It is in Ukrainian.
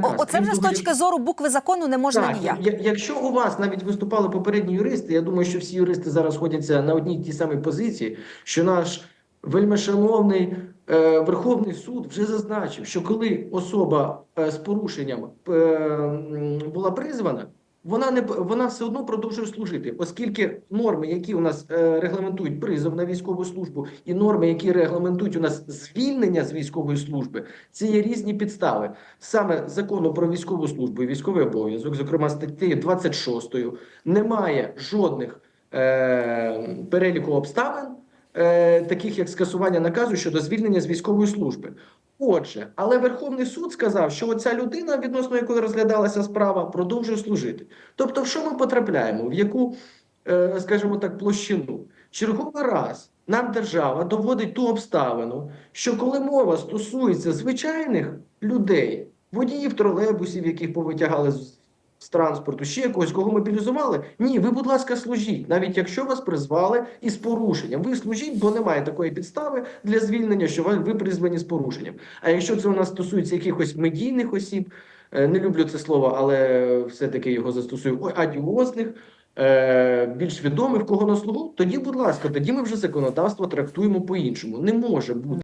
наказ. Оце вже з точки зору букви закону не можна так, ніяк. я- якщо у вас навіть виступали попередні юристи, я думаю, що всі юристи зараз ходяться на одній тій самій позиції, що наш вельмишановний е, Верховний суд вже зазначив, що коли особа е, з порушенням е, була призвана, вона не вона все одно продовжує служити, оскільки норми, які у нас е, регламентують призов на військову службу, і норми, які регламентують у нас звільнення з військової служби, це є різні підстави. Саме закону про військову службу і військовий обов'язок, зокрема статтею 26, немає жодних е, переліку обставин, е, таких як скасування наказу щодо звільнення з військової служби. Отже, але Верховний суд сказав, що оця людина, відносно якої розглядалася справа, продовжує служити. Тобто, в що ми потрапляємо? В яку, е, скажімо так, площину? Черговий раз нам держава доводить ту обставину, що коли мова стосується звичайних людей, водіїв тролейбусів, яких повитягали з, з транспорту, ще когось, кого мобілізували, ні, ви, будь ласка, служіть, навіть якщо вас призвали із порушенням. Ви служіть, бо немає такої підстави для звільнення, що ви призвані з порушенням. А якщо це у нас стосується якихось медійних осіб, е, не люблю це слово, але все-таки його застосую, адіозних, е, більш відомих, кого на слугу, тоді, будь ласка, тоді ми вже законодавство трактуємо по-іншому. Не може бути.